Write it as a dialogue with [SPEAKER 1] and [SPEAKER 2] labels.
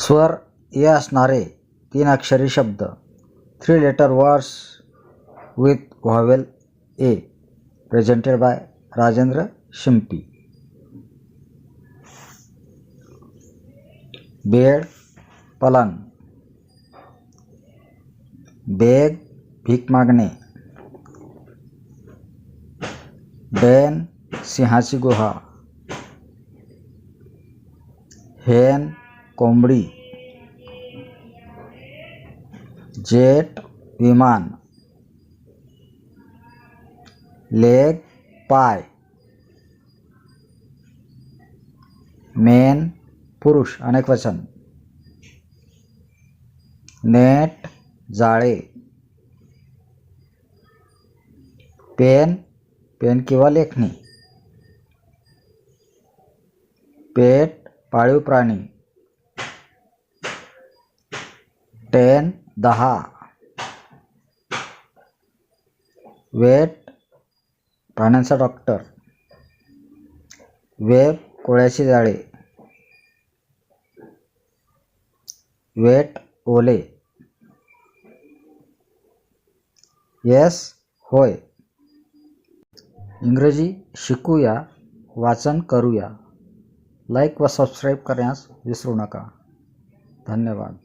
[SPEAKER 1] स्वर ए असणारे तीन अक्षरी शब्द. Three letter words with vowel A presented by Rajendra Shimpi bed पलंग बेग भीक मागणे बेन सिंहाची गुहा हेन कोंबडी. जेट विमान. लेग पाय. मेन पुरुष अनेक वचन. नेट जाळे. पेन पेन किंवा लेखणी. पेट पाळीव प्राणी. टेन दहा. वेट प्राण्यांचा डॉक्टर. वेब कोळ्याची जाळे. वेट ओले. येस होय. इंग्रजी शिकूया वाचन करूया. लाईक व सबस्क्राईब करण्यास विसरू नका. धन्यवाद.